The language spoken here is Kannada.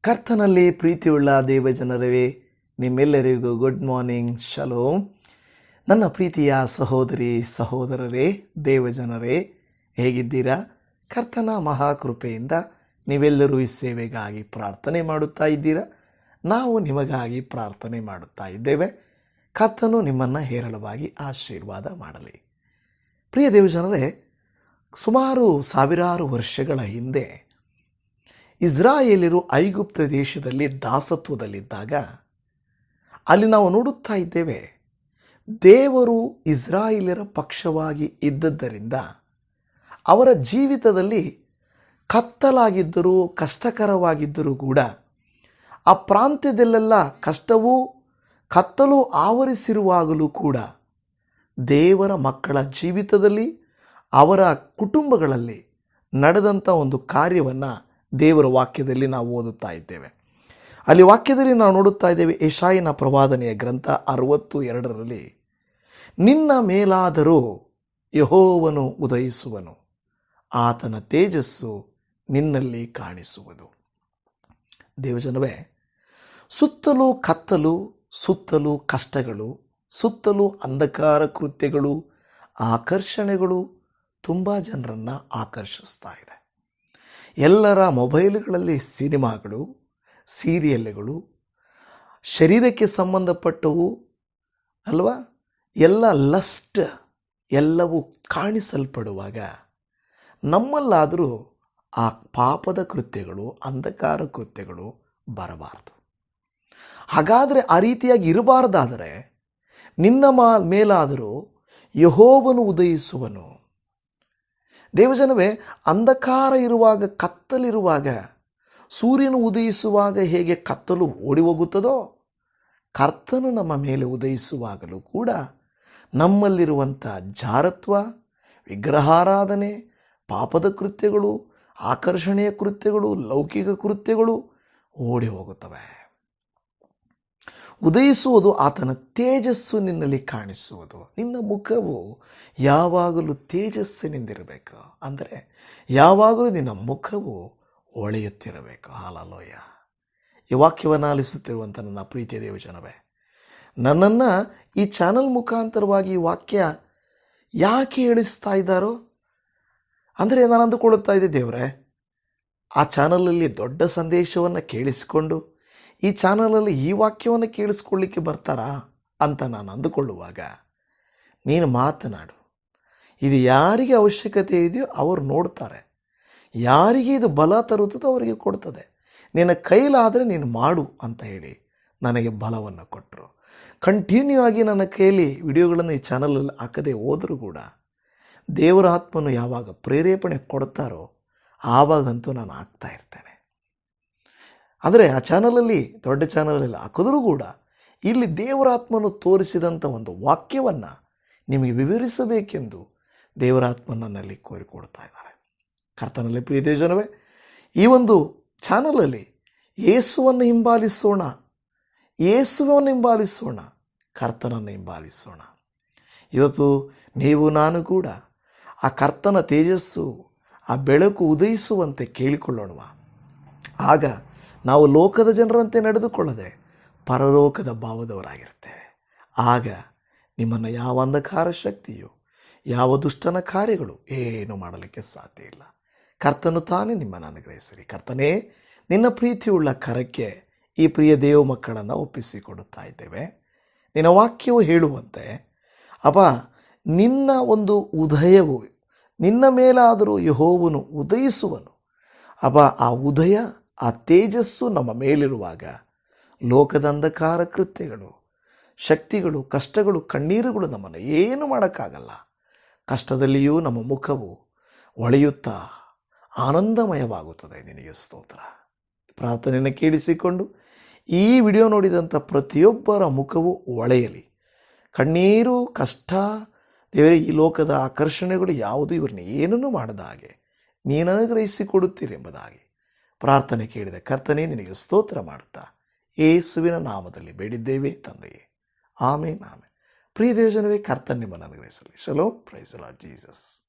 ಕರ್ತನಲ್ಲಿ ಪ್ರೀತಿಯುಳ್ಳ ದೇವಜನರವೇ ನಿಮ್ಮೆಲ್ಲರಿಗೂ ಗುಡ್ ಮಾರ್ನಿಂಗ್ ಶಲೋಮ್ ನನ್ನ ಪ್ರೀತಿಯ ಸಹೋದರಿ, ಸಹೋದರರೇ ದೇವಜನರೇ ಹೇಗಿದ್ದೀರಾ? ಕರ್ತನ ಮಹಾಕೃಪೆಯಿಂದ ನೀವೆಲ್ಲರೂ ಈ ಸೇವೆಗಾಗಿ ಪ್ರಾರ್ಥನೆ ಮಾಡುತ್ತಾ ಇದ್ದೀರಾ? ನಾವು ನಿಮಗಾಗಿ ಪ್ರಾರ್ಥನೆ ಮಾಡುತ್ತಾ ಇದ್ದೇವೆ. ಕರ್ತನು ನಿಮ್ಮನ್ನು ಹೇರಳವಾಗಿ ಆಶೀರ್ವಾದ ಮಾಡಲಿ. ಪ್ರಿಯ ದೇವಜನರೇ ಸುಮಾರು ಸಾವಿರಾರು ವರ್ಷಗಳ ಹಿಂದೆ ಇಸ್ರಾಯೇಲರು ಐಗುಪ್ತ ದೇಶದಲ್ಲಿ ದಾಸತ್ವದಲ್ಲಿದ್ದಾಗ ಅಲ್ಲಿ ನಾವು ನೋಡುತ್ತಾ ಇದ್ದೇವೆ, ದೇವರು ಇಸ್ರಾಯೇಲರ ಪಕ್ಷವಾಗಿ ಇದ್ದದ್ದರಿಂದ ಅವರ ಜೀವಿತದಲ್ಲಿ ಕತ್ತಲಾಗಿದ್ದರೂ, ಕಷ್ಟಕರವಾಗಿದ್ದರೂ ಕೂಡ ಆ ಪ್ರಾಂತ್ಯದಲ್ಲೆಲ್ಲ ಕಷ್ಟವೂ ಕತ್ತಲು ಆವರಿಸಿರುವಾಗಲೂ ಕೂಡ ದೇವರ ಮಕ್ಕಳ ಜೀವಿತದಲ್ಲಿ ಅವರ ಕುಟುಂಬಗಳಲ್ಲಿ ನಡೆದಂಥ ಒಂದು ಕಾರ್ಯವನ್ನು ದೇವರ ವಾಕ್ಯದಲ್ಲಿ ನಾವು ಓದುತ್ತಾ ಇದ್ದೇವೆ. ಅಲ್ಲಿ ವಾಕ್ಯದಲ್ಲಿ ನಾವು ನೋಡುತ್ತಾ ಇದ್ದೇವೆ ಏಷಾಯಿನ ಪ್ರವಾದನೆಯ ಗ್ರಂಥ ಅರವತ್ತು ಎರಡರಲ್ಲಿ, ನಿನ್ನ ಮೇಲಾದರೂ ಯಹೋವನು ಉದಯಿಸುವನು, ಆತನ ತೇಜಸ್ಸು ನಿನ್ನಲ್ಲಿ ಕಾಣಿಸುವುದು. ದೇವಜನವೇ, ಸುತ್ತಲೂ ಕತ್ತಲು, ಸುತ್ತಲೂ ಕಷ್ಟಗಳು, ಸುತ್ತಲೂ ಅಂಧಕಾರ ಕೃತ್ಯಗಳು, ಆಕರ್ಷಣೆಗಳು ತುಂಬ ಜನರನ್ನು ಆಕರ್ಷಿಸ್ತಾ ಇದೆ. ಎಲ್ಲರ ಮೊಬೈಲ್ಗಳಲ್ಲಿ ಸಿನಿಮಾಗಳು, ಸೀರಿಯಲ್ಗಳು, ಶರೀರಕ್ಕೆ ಸಂಬಂಧಪಟ್ಟವು, ಅಲ್ವಾ? ಎಲ್ಲ ಲಸ್ಟ್ ಎಲ್ಲವೂ ಕಾಣಿಸಲ್ಪಡುವಾಗ ನಮ್ಮಲ್ಲಾದರೂ ಆ ಪಾಪದ ಕೃತ್ಯಗಳು, ಅಂಧಕಾರ ಕೃತ್ಯಗಳು ಬರಬಾರದು. ಹಾಗಾದರೆ ಆ ರೀತಿಯಾಗಿ ಇರಬಾರ್ದಾದರೆ ನಿನ್ನ ಮಾ ಮೇಲಾದರೂ ಯಹೋವನು ಉದಯಿಸುವನು. ದೇವಜನವೇ, ಅಂಧಕಾರ ಇರುವಾಗ ಕತ್ತಲಿರುವಾಗ, ಸೂರ್ಯನು ಉದಯಿಸುವಾಗ ಹೇಗೆ ಕತ್ತಲು ಓಡಿ ಹೋಗುತ್ತದೋ ಕರ್ತನು ನಮ್ಮ ಮೇಲೆ ಉದಯಿಸುವಾಗಲೂ ಕೂಡ ನಮ್ಮಲ್ಲಿರುವಂಥ ಜಾರತ್ವ, ವಿಗ್ರಹಾರಾಧನೆ, ಪಾಪದ ಕೃತ್ಯಗಳು, ಆಕರ್ಷಣೆಯ ಕೃತ್ಯಗಳು, ಲೌಕಿಕ ಕೃತ್ಯಗಳು ಓಡಿ ಹೋಗುತ್ತವೆ ಉದಯಿಸುವುದು ಆತನ ತೇಜಸ್ಸು ನಿನ್ನಲ್ಲಿ ಕಾಣಿಸುವುದು. ನಿನ್ನ ಮುಖವು ಯಾವಾಗಲೂ ತೇಜಸ್ಸಿನಿಂದಿರಬೇಕು. ಅಂದರೆ ಯಾವಾಗಲೂ ನಿನ್ನ ಮುಖವು ಹೊಳೆಯುತ್ತಿರಬೇಕು ಹಾಲಲೋಯ. ಈ ವಾಕ್ಯವನ್ನು ಆಲಿಸುತ್ತಿರುವಂಥ ನನ್ನ ಪ್ರೀತಿಯ ದೇವಜನವೇ, ನನ್ನನ್ನು ಈ ಚಾನಲ್ ಮುಖಾಂತರವಾಗಿ ಈ ವಾಕ್ಯ ಯಾಕೆ ಇಳಿಸ್ತಾ ಇದ್ದಾರೋ? ಅಂದರೆ ನಾನು ಅಂದುಕೊಳ್ಳುತ್ತಾ ಇದ್ದೆ ದೇವರೇ, ಆ ಚಾನಲಲ್ಲಿ ದೊಡ್ಡ ಸಂದೇಶವನ್ನು ಕೇಳಿಸಿಕೊಂಡು ಈ ಚಾನಲಲ್ಲಿ ಈ ವಾಕ್ಯವನ್ನು ಕೇಳಿಸ್ಕೊಳ್ಳಿಕ್ಕೆ ಬರ್ತಾರಾ ಅಂತ ನಾನು ಅಂದುಕೊಳ್ಳುವಾಗ, ನೀನು ಮಾತನಾಡು. ಇದು ಯಾರಿಗೆ ಅವಶ್ಯಕತೆ ಇದೆಯೋ ಅವರು ನೋಡ್ತಾರೆ. ಯಾರಿಗೆ ಇದು ಬಲ ತರುತ್ತದೋ ಅವರಿಗೆ ಕೊಡ್ತದೆ. ನಿನ್ನ ಕೈಲಾದರೆ ನೀನು ಮಾಡು ಅಂತ ಹೇಳಿ ನನಗೆ ಬಲವನ್ನು ಕೊಟ್ಟರು ಕಂಟಿನ್ಯೂ ಆಗಿ ನನ್ನ ಕೈಯಲ್ಲಿ ವಿಡಿಯೋಗಳನ್ನು ಈ ಚಾನಲಲ್ಲಿ ಹಾಕದೆ ಹೋದರೂ ಕೂಡ ದೇವರ ಆತ್ಮನು ಯಾವಾಗ ಪ್ರೇರೇಪಣೆ ಕೊಡ್ತಾರೋ ಆವಾಗಂತೂ ನಾನು ಹಾಕ್ತಾ ಇರ್ತೇನೆ. ಆದರೆ ಆ ಚಾನಲಲ್ಲಿ ದೊಡ್ಡ ಚಾನಲಲ್ಲಿ ಹಾಕಿದ್ರೂ ಕೂಡ ಇಲ್ಲಿ ದೇವರಾತ್ಮನು ತೋರಿಸಿದಂಥ ಒಂದು ವಾಕ್ಯವನ್ನು ನಿಮಗೆ ವಿವರಿಸಬೇಕೆಂದು ದೇವರಾತ್ಮನಲ್ಲಿ ಕೋರಿಕೊಡ್ತಾ ಇದ್ದಾರೆ. ಕರ್ತನಲ್ಲಿ ಪ್ರಿಯ ಜನವೇ ಈ ಒಂದು ಚಾನಲಲ್ಲಿ ಏಸುವನ್ನು ಹಿಂಬಾಲಿಸೋಣ ಏಸುವನ್ನು ಹಿಂಬಾಲಿಸೋಣ, ಕರ್ತನನ್ನು ಹಿಂಬಾಲಿಸೋಣ. ಇವತ್ತು ನೀವು, ನಾನು ಕೂಡ ಆ ಕರ್ತನ ತೇಜಸ್ಸು, ಆ ಬೆಳಕು ಉದಯಿಸುವಂತೆ ಕೇಳಿಕೊಳ್ಳೋಣವಾ? ಆಗ ನಾವು ಲೋಕದ ಜನರಂತೆ ನಡೆದುಕೊಳ್ಳದೆ ಪರಲೋಕದ ಭಾವದವರಾಗಿರ್ತೇವೆ ಆಗ ನಿಮ್ಮನ್ನು ಯಾವ ಅಂಧಕಾರ ಶಕ್ತಿಯು, ಯಾವ ದುಷ್ಟನ ಕಾರ್ಯಗಳು ಏನು ಮಾಡಲಿಕ್ಕೆ ಸಾಧ್ಯ ಇಲ್ಲ. ಕರ್ತನು ತಾನೇ ನಿಮ್ಮನ್ನು ಅನುಗ್ರಹಿಸಲಿ ಕರ್ತನೇ, ನಿನ್ನ ಪ್ರೀತಿಯುಳ್ಳ ಕರಕ್ಕೆ ಈ ಪ್ರಿಯ ದೇವ ಮಕ್ಕಳನ್ನು ಒಪ್ಪಿಸಿಕೊಡುತ್ತಾ ಇದ್ದೇವೆ. ನಿನ್ನ ವಾಕ್ಯವು ಹೇಳುವಂತೆ ಅಪ್ಪ ನಿನ್ನ ಒಂದು ಉದಯವು, ನಿನ್ನ ಮೇಲಾದರೂ ಯಹೋವನು ಉದಯಿಸುವನು. ಅಪ್ಪ ಆ ಉದಯ ಆ ತೇಜಸ್ಸು ನಮ್ಮ ಮೇಲಿರುವಾಗ ಲೋಕದ ಅಂಧಕಾರ ಕೃತ್ಯಗಳು, ಶಕ್ತಿಗಳು, ಕಷ್ಟಗಳು, ಕಣ್ಣೀರುಗಳು ನಮ್ಮನ್ನು ಏನು ಮಾಡೋಕ್ಕಾಗಲ್ಲ. ಕಷ್ಟದಲ್ಲಿಯೂ ನಮ್ಮ ಮುಖವು ಹೊಳೆಯುತ್ತಾ ಆನಂದಮಯವಾಗುತ್ತದೆ. ನಿನಗೆ ಸ್ತೋತ್ರ. ಪ್ರಾರ್ಥನೆಯನ್ನು ಕೇಳಿಸಿಕೊಂಡು ಈ ವಿಡಿಯೋ ನೋಡಿದಂಥ ಪ್ರತಿಯೊಬ್ಬರ ಮುಖವು ಒಳೆಯಲಿ. ಕಣ್ಣೀರು, ಕಷ್ಟ, ದೇವರೇ, ಈ ಲೋಕದ ಆಕರ್ಷಣೆಗಳು ಯಾವುದು? ಇವ್ರನ್ನ ಏನನ್ನೂ ಮಾಡದ ಹಾಗೆ ನೀನು ಅನುಗ್ರಹಿಸಿಕೊಡುತ್ತೀರಿ ಎಂಬುದಾಗಿ ಪ್ರಾರ್ಥನೆ ಕೇಳಿದ, ಕರ್ತನೇ, ನಿನಗೆ ಸ್ತೋತ್ರ ಮಾಡುತ್ತಾ? ಏಸುವಿನ ನಾಮದಲ್ಲಿ ಬೇಡಿದ್ದೇವೆ ತಂದೆಯೇ. ಆಮೇನ್ ಆಮೇನ್. ಪ್ರಿಯ ದೇವಜನವೇ, ಕರ್ತನ್ ನಿಮ್ಮನ್ನು ಅನುಗ್ರಹಿಸಲಿ. ಶಲೋ ಪ್ರೈಸ್ ಲಾರ್ಡ್ ಜೀಸಸ್.